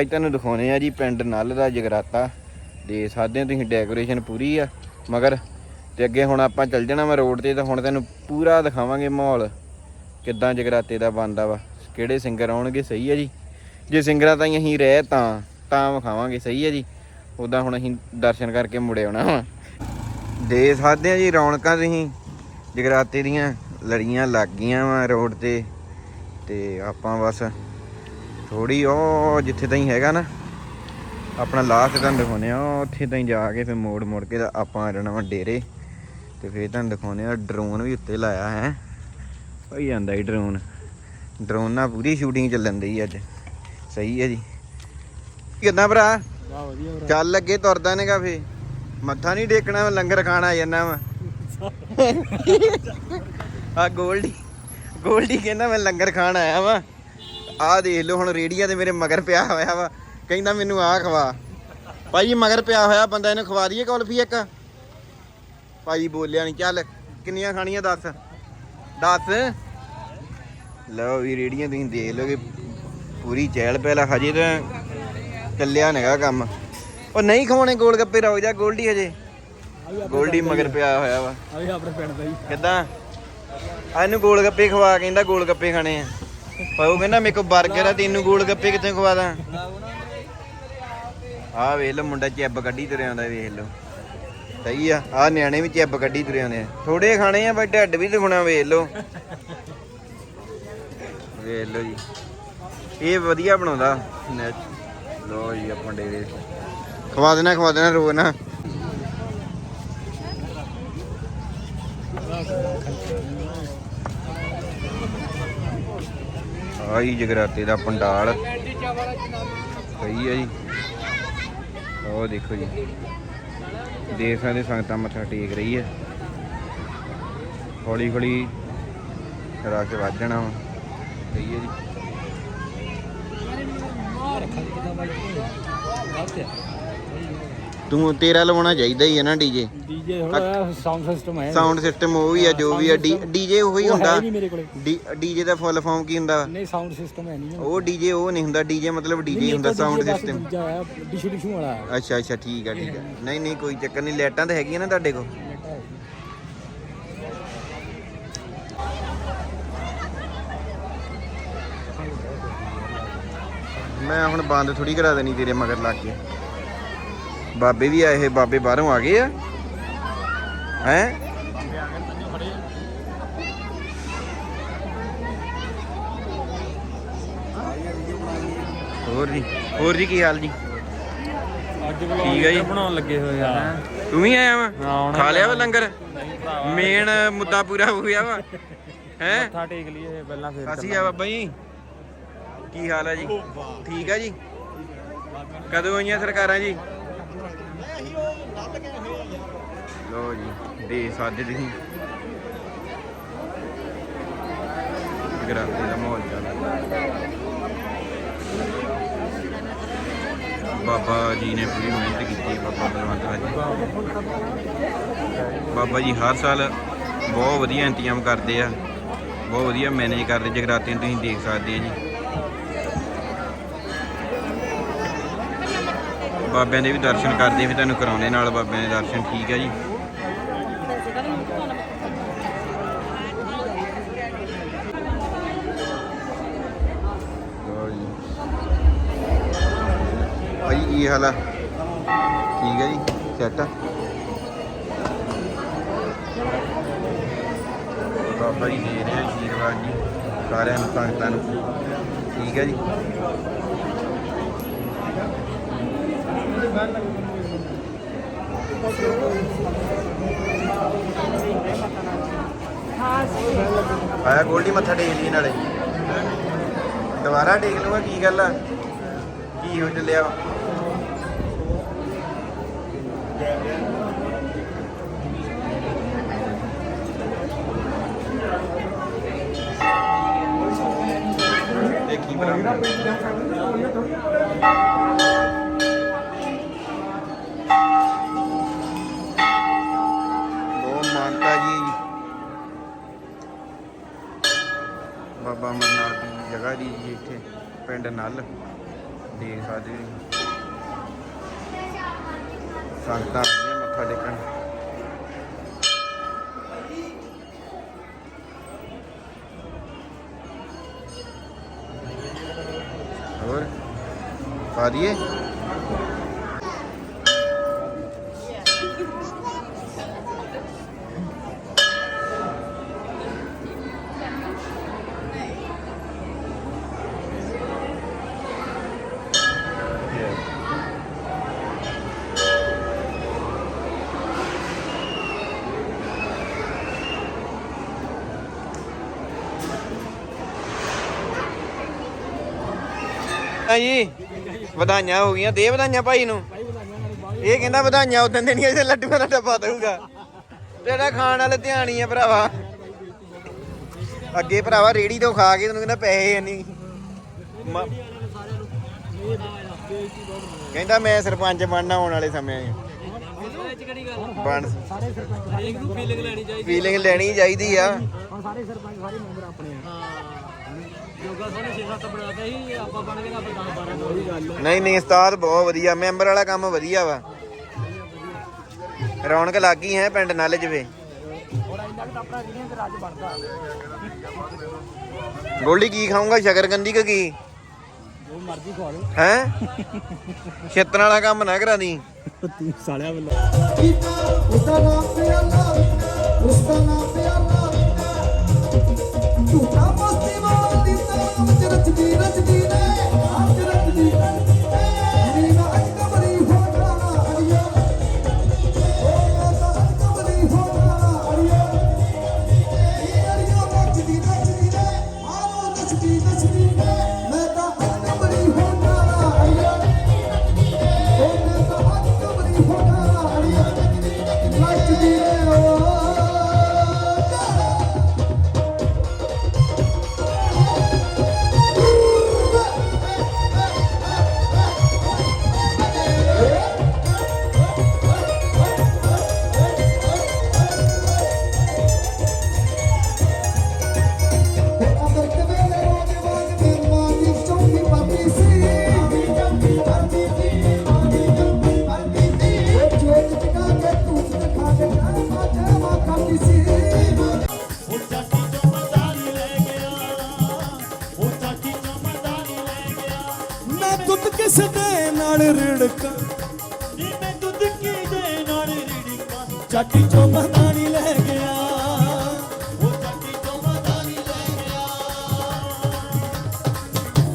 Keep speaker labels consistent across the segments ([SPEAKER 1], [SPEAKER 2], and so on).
[SPEAKER 1] ਅੱਜ ਤੁਹਾਨੂੰ ਦਿਖਾਉਣੇ ਆ ਜੀ ਪਿੰਡ ਨਲ ਦਾ ਜਗਰਾਤਾ। ਦੇ ਸਕਦੇ ਹੋ ਤੁਸੀਂ ਡੈਕੋਰੇਸ਼ਨ ਪੂਰੀ ਆ, ਮਗਰ ਤੇ ਅੱਗੇ ਹੁਣ ਆਪਾਂ ਚੱਲ ਜਾਣਾ ਵਾ ਰੋਡ ਤੇ, ਤਾਂ ਹੁਣ ਤੈਨੂੰ ਪੂਰਾ ਦਿਖਾਵਾਂਗੇ ਮਾਹੌਲ, ਕਿੱਦਾਂ ਜਗਰਾਤੇ ਦਾ ਬਣਦਾ ਵਾ, ਕਿਹੜੇ ਸਿੰਗਰ ਆਉਣਗੇ, ਸਹੀ ਹੈ ਜੀ। ਜੇ ਸਿੰਗਰਾਂ ਤਾਂ ਅਸੀਂ ਰਹਿ ਤਾਂ ਤਾਂ ਵਿਖਾਵਾਂਗੇ, ਸਹੀ ਹੈ ਜੀ। ਉਦਾਂ ਹੁਣ ਅਸੀਂ ਦਰਸ਼ਨ ਕਰਕੇ ਮੁੜੇ ਆਉਣਾ ਵਾ। ਦੇ ਸਕਦੇ ਆ ਜੀ ਰੌਣਕਾਂ ਤੁਸੀਂ, ਜਗਰਾਤੇ ਦੀਆਂ ਲੜੀਆਂ ਲੱਗ ਗਈਆਂ ਵਾ ਰੋਡ ਤੇ ਤੇ ਆਪਾਂ ਬਸ ਥੋੜੀ ਉਹ ਜਿੱਥੇ ਤਾਈਂ ਹੈਗਾ ਨਾ ਆਪਣਾ ਲਾਸਟ ਤੁਹਾਨੂੰ ਦਿਖਾਉਣੇ ਆ ਉੱਥੇ ਤਾਈਂ ਜਾ ਕੇ ਫਿਰ ਮੋੜ ਮੋੜ ਕੇ ਆਪਾਂ ਆ ਜਾਣਾ ਵਾ ਡੇਰੇ ਤੇ ਫਿਰ ਤੁਹਾਨੂੰ ਦਿਖਾਉਣੇ ਆ ਡਰੋਨ ਵੀ ਉੱਤੇ ਲਾਇਆ ਹੈ। ਭਾਈ ਜਾਂਦਾ ਹੀ ਡਰੋਨ ਡਰੋਨ ਨਾਲ ਪੂਰੀ ਸ਼ੂਟਿੰਗ ਚੱਲਣ ਦੀ ਅੱਜ। ਸਹੀ ਹੈ ਜੀ। ਕਿੱਦਾਂ ਭਰਾ? ਚੱਲ ਲੱਗੇ ਤੁਰਦਾ ਨੇਗਾ ਫੇ ਮੱਥਾ ਨਹੀਂ ਟੇਕਣਾ ਲੰਗਰ ਖਾਣਾ ਜਾਂਦਾ ਵਾ। ਆ ਗੋਲਡੀ ਗੋਲਡੀ ਕਹਿੰਦਾ ਮੈਂ ਲੰਗਰ ਖਾਣ ਆਇਆ ਵਾ। ਆਹ ਦੇਖ ਲਓ ਹੁਣ ਰੇੜੀਆਂ ਤੇ ਮੇਰੇ ਮਗਰ ਪਿਆ ਹੋਇਆ ਵਾ। ਕਹਿੰਦਾ ਮੈਨੂੰ ਆਹ ਖਵਾ। ਭਾਈ ਮਗਰ ਪਿਆ ਹੋਇਆ ਬੰਦਾ ਇਹਨੂੰ ਖਵਾ ਦਈਏ ਕੁਲਫੀ ਇੱਕ? ਭਾਈ ਬੋਲਿਆ ਨਹੀਂ ਚੱਲ ਕਿੰਨੀਆਂ ਖਾਣੀਆਂ ਦੱਸ? ਦੱਸ? ਲਓ ਵੀ ਰੇੜੀਆਂ ਤੁਸੀਂ ਦੇਖ ਲਓਗੇ ਪੂਰੀ ਚਹਿਲ ਪਹਿਲਾ ਹਜੇ ਤਾਂ ਚੱਲਿਆ ਨੇਗਾ ਕੰਮ। ਉਹ ਨਹੀਂ ਖਵਾਉਣੇ ਗੋਲ ਗੱਪੇ ਰੁਕ ਜਾ ਗੋਲਡੀ ਹਜੇ। ਗੋਲਡੀ ਮਗਰ ਪਿਆ ਹੋਇਆ ਵਾ।
[SPEAKER 2] ਆ ਵੀ ਆਪਣੇ ਪਿੰਡ ਦਾ ਹੀ।
[SPEAKER 1] ਕਿੱਦਾਂ? ਇਹਨੂੰ ਗੋਲ ਗੱਪੇ ਖਵਾ ਕਹਿੰਦਾ ਗੋਲ ਗੱਪੇ ਖਾਣੇ ਆ। ਪਰ ਉਹ ਕਹਿੰਦਾ ਮੇਰੇ ਕੋ 버ਗਰ ਆ, ਤੈਨੂੰ ਗੋਲ ਗੱਪੇ ਕਿੱਥੇ ਖਵਾ ਦਾਂ? ਆ ਵੇਖ ਲਓ ਮੁੰਡਾ ਚੈਬ ਕੱਢੀ ਤੁਰਿਆ ਆਉਂਦਾ, ਵੇਖ ਲਓ। ਸਹੀ ਆ ਆ ਨਿਆਣੇ ਵੀ ਚੈਬ ਕੱਢੀ ਤੁਰੇ ਆਉਂਦੇ ਆ। ਥੋੜੇ ਖਾਣੇ ਆ ਬਈ ਢੱਡ ਵੀ ਦਿਖਣਾ ਵੇਖ ਲਓ। ਵੇਖ ਲਓ ਜੀ। ਇਹ ਵਧੀਆ ਬਣਾਉਂਦਾ। ਲੋ ਜੀ, ਆਪਾਂ ਡੇਰੇ ਖਵਾ ਦੇਣਾ ਖਵਾ ਦੇਣਾ, ਰੋ ਨਾ। ਆਹੀ ਜਗਰਾਤੇ ਦਾ ਪੰਡਾਲ। ਸਹੀ ਹੈ ਜੀ। ਉਹ ਦੇਖੋ ਜੀ। ਦੇਖ ਸਕਦੇ ਸੰਗਤਾਂ ਮੱਥਾ ਟੇਕ ਰਹੀ ਹੈ ਹੌਲੀ ਹੌਲੀ ਰਸ਼ ਵੱਧ ਜਾਣਾ ਵਾ। ਸਹੀ ਹੈ ਜੀ। ਤੂੰ ਤੇਰਾ ਲਵਾਉਣਾ ਚਾਹੀਦਾ ਹੀ ਹੈ ਨਾ ਡੀਜੇ।
[SPEAKER 2] ਡੀਜੇ ਥੋੜਾ ਸਾਊਂਡ ਸਿਸਟਮ ਹੈ।
[SPEAKER 1] ਸਾਊਂਡ ਸਿਸਟਮ ਉਹ ਵੀ ਆ ਜੋ ਵੀ ਆ ਡੀਜੇ ਉਹੀ ਹੁੰਦਾ। ਡੀਜੇ ਦਾ ਫੁੱਲ ਫਾਰਮ ਕੀ ਹੁੰਦਾ?
[SPEAKER 2] ਨਹੀਂ ਸਾਊਂਡ ਸਿਸਟਮ ਹੈ ਨਹੀਂ।
[SPEAKER 1] ਉਹ ਡੀਜੇ ਉਹ ਨਹੀਂ ਹੁੰਦਾ ਡੀਜੇ ਮਤਲਬ ਡੀਜੇ ਹੁੰਦਾ ਸਾਊਂਡ ਸਿਸਟਮ
[SPEAKER 2] ਡਿਸ਼ੂ ਡਿਸ਼ੂ ਵਾਲਾ।
[SPEAKER 1] ਅੱਛਾ ਅੱਛਾ ਠੀਕ ਆ ਠੀਕ ਆ। ਨਹੀਂ ਨਹੀਂ ਕੋਈ ਚੱਕਰ ਨਹੀਂ ਲਾਈਟਾਂ ਤਾਂ ਹੈਗੀਆਂ ਨਾ ਤੁਹਾਡੇ ਕੋਲ। ਮੈਂ ਹੁਣ ਬੰਦ ਥੋੜੀ ਕਰਾ ਦੇਣੀ ਤੇਰੇ ਮਗਰ ਲੱਗ ਕੇ। ਬਾਬੇ ਵੀ ਆਏ ਇਹ ਬਾਬੇ ਬਾਹਰੋਂ ਆ ਗਏ ਆ। ਹੈ? ਹੋਰ ਜੀ ਹੋਰ ਜੀ ਕੀ ਹਾਲ ਜੀ?
[SPEAKER 2] ਅੱਜ
[SPEAKER 1] ਠੀਕ ਜੀ।
[SPEAKER 2] ਬਣਾਉਣ ਲੱਗੇ ਹੋਏ ਆ।
[SPEAKER 1] ਤੂੰ ਵੀ ਆਇਆ ਵਾ? ਖਾ ਲਿਆ ਵਾ ਲੰਗਰ? ਮੇਨ ਮੁੱਦਾ ਪੂਰਾ ਹੋ ਗਿਆ ਵਾ। ਹੈ?
[SPEAKER 2] ਮੱਥਾ ਟੇਕ ਲਈਏ ਪਹਿਲਾਂ ਫੇਰ
[SPEAKER 1] ਅਸੀਂ ਆ ਬਾਬਾ ਜੀ। ਕੀ ਹਾਲ ਹੈ ਜੀ? ਠੀਕ ਹੈ ਜੀ? ਕਦੋਂ ਆਈਆਂ ਸਰਕਾਰਾਂ ਜੀ? ਲੋ ਜੀ, ਦੇ ਸਾਦੇ ਤੁਸੀਂ। ਗਰਾਤੇ ਦਾ ਮਾਹੌਲ ਚੱਲਦਾ ਬਾਬਾ ਜੀ ਨੇ ਪੂਰੀ ਮਿਹਨਤ ਕੀਤੀ ਹੈ ਬਾਬਾ ਬਲਵੰਤ ਰਾਜ ਜੀ। ਬਾਬਾ ਜੀ ਹਰ ਸਾਲ ਬਹੁਤ ਵਧੀਆ ਇੰਤਜ਼ਾਮ ਕਰਦੇ ਆ, ਬਹੁਤ ਵਧੀਆ ਮੈਨੇਜ ਕਰਦੇ, ਜਗਰਾਤੇ ਨੂੰ ਤੁਸੀਂ ਦੇਖ ਸਕਦੇ ਆ ਜੀ। ਬਾਬਿਆਂ ਦੇ ਵੀ ਦਰਸ਼ਨ ਕਰਦੇ ਵੀ ਤੁਹਾਨੂੰ ਕਰਾਉਣੇ ਨਾਲ ਬਾਬਿਆਂ ਦੇ ਦਰਸ਼ਨ, ਠੀਕ ਹੈ ਜੀ। ਭਾਈ, ਕੀ ਹਾਲ ਆ? ਠੀਕ ਹੈ ਜੀ ਸੈਟ ਆ? ਬਾਬਾ ਜੀ ਦੇ ਰਹੇ ਆ ਆਸ਼ੀਰਵਾਦ ਜੀ, ਸਾਰਿਆਂ ਨੂੰ ਸੰਗਤਾਂ ਨੂੰ। ਠੀਕ ਹੈ ਜੀ। ਆਇਆ ਗੋਲਡੀ ਮੱਥਾ ਟੇਕ ਲਈ ਨਾਲੇ ਦੁਬਾਰਾ ਟੇਕ ਲੂਗਾ ਕੀ ਗੱਲ ਆ ਕੀ ਹੋ ਚੱਲਿਆ ਜੀ ਇੱਥੇ ਪਿੰਡ ਨੱਲ। ਦੇਖ ਸਕਦੇ ਸੰਗਤਾਂ ਆਈਆਂ ਮੱਥਾ ਟੇਕਣ। ਹੋਰ? ਪਾ ਦਈਏ ਵਧਾਈਆਂ ਹੋ ਗਈਆਂ, ਦੇ ਵਧਾਈਆਂ ਭਾਈ ਨੂੰ। ਇਹ ਕਹਿੰਦਾ ਵਧਾਈਆਂ ਉਦੋਂ ਦੇਣੀਆਂ ਜੇ ਲੱਡੂਆਂ ਦਾ ਡੱਬਾ ਦਊਗਾ। ਤੇਰਾ ਖਾਣ ਵਾਲੇ ਧਿਆਨ ਹੀ ਆ ਭਰਾਵਾ। ਅੱਗੇ ਭਰਾਵਾ ਰੇੜੀ ਤੋਂ ਖਾ ਕੇ ਤੈਨੂੰ ਕਹਿੰਦਾ ਪੈਸੇ ਨਹੀਂ ਕਹਿੰਦਾ ਮੈਂ ਸਰਪੰਚ ਬਣਨਾ ਆਉਣ ਵਾਲੇ ਸਮੇਂ। 'ਚ ਬਣ
[SPEAKER 2] ਸਾਰੇ ਸਰਪੰਚ ਇੱਕ ਨੂੰ ਫੀਲਿੰਗ ਲੈਣੀ ਚਾਹੀਦੀ
[SPEAKER 1] ਫੀਲਿੰਗ ਲੈਣੀ ਚਾਹੀਦੀ ਆ
[SPEAKER 2] ਸਾਰੇ ਸਰਪੰਚ, ਸਾਰੇ ਮੈਂਬਰ ਆਪਣੇ ਆ।
[SPEAKER 1] ਨਹੀਂ ਨਹੀਂ ਉਸਤਾਦ ਬਹੁਤ ਵਧੀਆ ਮੈਂਬਰ ਵਾਲਾ ਕੰਮ ਵਧੀਆ ਵਾ। ਰੌਣਕ ਲੱਗੀ ਹੈ ਪਿੰਡ ਨਾਲ ਚ ਗੋਲੀ
[SPEAKER 2] ਹੋਰ ਇੰਨਾ ਕਿ ਤਾਂ ਆਪਣਾ
[SPEAKER 1] ਕੀ ਖਾਊਂਗਾ? ਸ਼ਕਰਕੰਦੀ ਕਿ ਕੀ?
[SPEAKER 2] ਜੋ ਮਰਜ਼ੀ ਖਵਾ ਲਓ।
[SPEAKER 1] ਹੈ? ਛੇਤਨ ਵਾਲਾ ਕੰਮ ਨਾ ਕਰਾ ਦੀ।
[SPEAKER 2] ਤੂੰ ਸਾਲਿਆ ਵੱਲੋਂ
[SPEAKER 3] ਉਸਦਾ ਨਾਮ ਪਿਆਲਾ ਉਸਦਾ
[SPEAKER 4] ਨਾਮ ਪਿਆਲਾ ਝੂਠਾ ਮਸਤੀ Happy birthday.
[SPEAKER 3] ਨੀ ਮੈਂ ਦੁੱਧ ਕੀ ਦੇ ਨਾਲ ਰਿੜਕਾਂ
[SPEAKER 4] ਚਾਟੀ ਚੋਂ ਮਹਦਾਨੀ ਲੈ ਗਿਆ
[SPEAKER 3] ਉਹ ਚਾਟੀ ਚੋਂ ਮਦਾਨੀ ਲੈ ਗਿਆ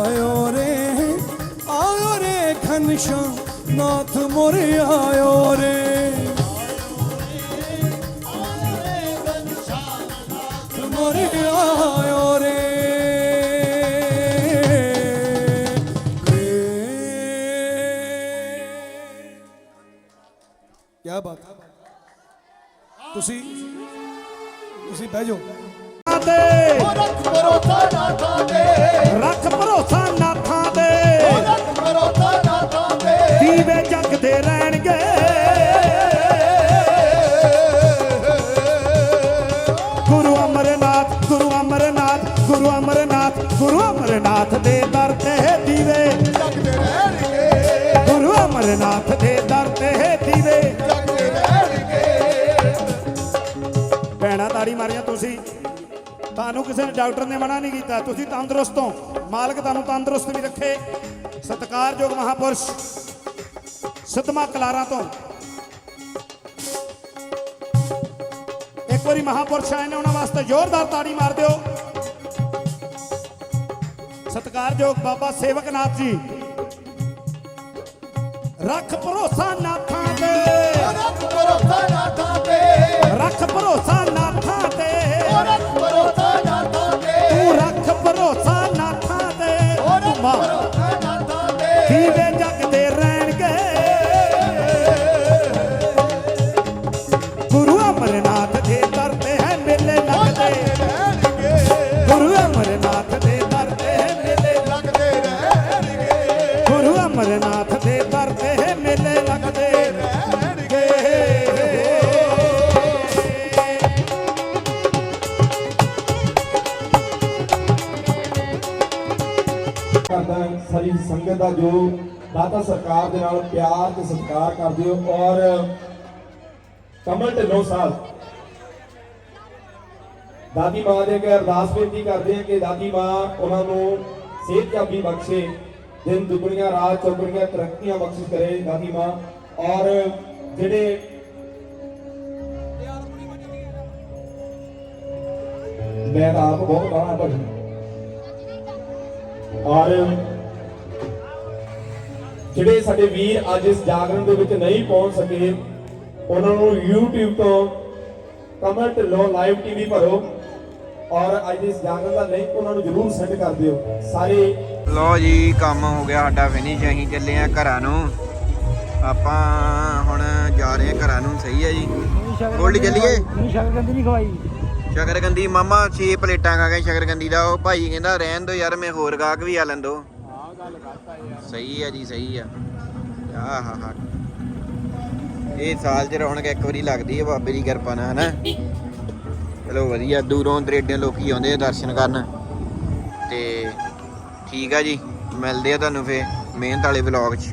[SPEAKER 4] ਆਇਓ ਰੇ ਆਇਓ ਰੇ ਖਨਸ਼ਾ, ਨਾਥ ਮੋਰੇ ਆਇਓ ਰੇ। ਮੋਰੇ ਆਇਓ ਰੇ ਕੀ ਤੁਸੀਂ ਤੁਸੀਂ ਬਹਿ ਜਾਓ।
[SPEAKER 3] ਰੱਖ ਭਰੋਸਾ ਨਾਥਾਂ ਤੇ
[SPEAKER 5] ਰੱਖ ਭਰੋਸਾ ਨਾਥਾਂ ਦੇ
[SPEAKER 3] ਰੱਖ ਭਰੋਸਾ ਨਾਥਾਂ ਤੇ
[SPEAKER 5] ਦੀਵੇ ਜਗਦੇ ਰਹਿਣਗੇ। ਗੁਰੂ ਅਮਰਨਾਥ ਗੁਰੂ ਅਮਰਨਾਥ ਗੁਰੂ ਅਮਰਨਾਥ ਗੁਰੂ ਅਮਰਨਾਥ ਦੇ ਦਰ ਤੇ ਦੀਵੇ।
[SPEAKER 3] ਜਗਦੇ ਰਹਿਣਗੇ
[SPEAKER 5] ਗੁਰੂ ਅਮਰਨਾਥ ਦੇ ਭੈਣਾਂ ਤਾੜੀ ਮਾਰੀਆਂ ਤੁਸੀਂ। ਤੁਹਾਨੂੰ ਕਿਸੇ ਨੇ ਡਾਕਟਰ ਨੇ ਮਨਾ ਨਹੀਂ ਕੀਤਾ। ਤੁਸੀਂ ਤੰਦਰੁਸਤ ਹੋ। ਮਾਲਕ ਤੁਹਾਨੂੰ ਤੰਦਰੁਸਤ ਵੀ ਰੱਖੇ। ਸਤਿਕਾਰਯੋਗ ਮਹਾਪੁਰਸ਼। ਸਤਮਾ ਕਲਾਰਾਂ ਤੋਂ। ਇੱਕ ਵਾਰੀ ਮਹਾਪੁਰਸ਼ ਆਏ ਨੇ ਉਹਨਾਂ ਵਾਸਤੇ ਜ਼ੋਰਦਾਰ ਤਾੜੀ ਮਾਰ ਦਿਓ। ਸਤਿਕਾਰਯੋਗ ਬਾਬਾ ਸੇਵਕ ਨਾਥ ਜੀ। ਰੱਖ ਭਰੋਸਾ ਨਾਥਾਂ ਤੇ।
[SPEAKER 3] ਰੱਖ ਭਰੋਸਾ ਨਾਥਾਂ ਤੇ।
[SPEAKER 5] ਰੱਖ ਭਰੋਸਾ
[SPEAKER 6] ਕਰਦਾ ਹਾਂ। ਸਾਰੀ ਸੰਗਤ ਦਾ ਜੋ ਜੋ ਦਾਤਾ ਸਰਕਾਰ ਦੇ ਨਾਲ ਪਿਆਰ ਤੇ ਸਤਿਕਾਰ ਕਰਦੇ ਹੋ। ਔਰ ਕਮਲ ਢਿੱਲੋਂ ਸਾਹਿਬ, ਦਾਦੀ ਮਾਂ ਦੇ ਅੱਗੇ ਅਰਦਾਸ ਬੇਨਤੀ ਕਰਦੇ ਆ ਕਿ ਦਾਦੀ ਮਾਂ ਉਹਨਾਂ ਨੂੰ ਸਿਹਤ ਕਾਬੀ ਬਖਸ਼ੇ, ਦਿਨ ਦੁਗਣੀਆਂ, ਰਾਤ ਚੌਗਣੀਆਂ ਤਰੱਕੀਆਂ ਬਖਸ਼ਿਸ਼ ਕਰੇ ਦਾਦੀ ਮਾਂ। ਔਰ ਜਿਹੜੇ ਮੈਂ ਤਾਂ ਆਪ ਬਹੁਤ ਬਾਹਰ ਭਜੀ ਔਰ ਜਿਹੜੇ ਸਾਡੇ ਵੀਰ ਅੱਜ ਇਸ ਜਾਗਰਣ ਦੇ ਵਿੱਚ ਨਹੀਂ ਪਹੁੰਚ ਸਕੇ ਉਹਨਾਂ ਨੂੰ YouTube ਤੋਂ ਕਮਲ ਢਿੱਲੋਂ ਲਾਈਵ ਟੀਵੀ ਭਰੋ ਔਰ ਅੱਜ ਦੇ ਇਸ ਜਾਗਰਣ ਦਾ ਲਿੰਕ ਉਹਨਾਂ ਨੂੰ ਜਰੂਰ ਸੈਂਡ ਕਰ ਦਿਓ। ਸਾਰੇ
[SPEAKER 1] ਲੋ ਜੀ ਕੰਮ ਹੋ ਗਿਆ ਸਾਡਾ ਫਿਨਿਸ਼ ਅਸੀਂ ਚੱਲੇ ਆ ਘਰਾਂ ਨੂੰ। ਆਪਾਂ ਹੁਣ ਜਾ ਰਹੇ ਆ ਘਰਾਂ ਨੂੰ ਸਹੀ ਹੈ ਜੀ? ਗੋਲਡੀ ਚੱਲੀਏ?
[SPEAKER 2] ਨਹੀਂ ਸ਼ਕਰਕੰਦੀ ਨਹੀਂ ਖਵਾਈ।
[SPEAKER 1] ਸ਼ਕਰਕੰਦੀ ਮਾਮਾ 6 ਪਲੇਟਾਂ ਖਾ ਗਏ ਸ਼ਕਰਕੰਦੀ ਦਾ ਉਹ ਭਾਈ ਕਹਿੰਦਾ ਰਹਿਣ ਦੋ ਯਾਰ ਮੈਂ ਹੋਰ ਗਾਹਕ ਵੀ ਆ ਲੈਂਦੋ
[SPEAKER 2] ਹਾਂ ਗੱਲ ਕਰਤਾ ਯਾਰ।
[SPEAKER 1] ਸਹੀ ਹੈ ਜੀ ਸਹੀ ਆ। ਆਹ ਹਾ ਹਾ। ਇਹ ਸਾਲ ਚ ਰੌਣਕ ਇੱਕ ਵਾਰੀ ਲੱਗਦੀ ਹੈ ਬਾਬੇ ਦੀ ਕਿਰਪਾ ਨਾਲ ਹਨਾ? ਚਲੋ ਵਧੀਆ ਦੂਰੋਂ ਦਰੇਡਿਆਂ ਲੋਕੀ ਆਉਂਦੇ ਆ ਦਰਸ਼ਨ ਕਰਨ। ਤੇ ਠੀਕ ਆ ਜੀ ਮਿਲਦੇ ਆ ਤੁਹਾਨੂੰ ਫੇ ਮਿਹਨਤ ਵਾਲੇ ਵਲੌਗ 'ਚ।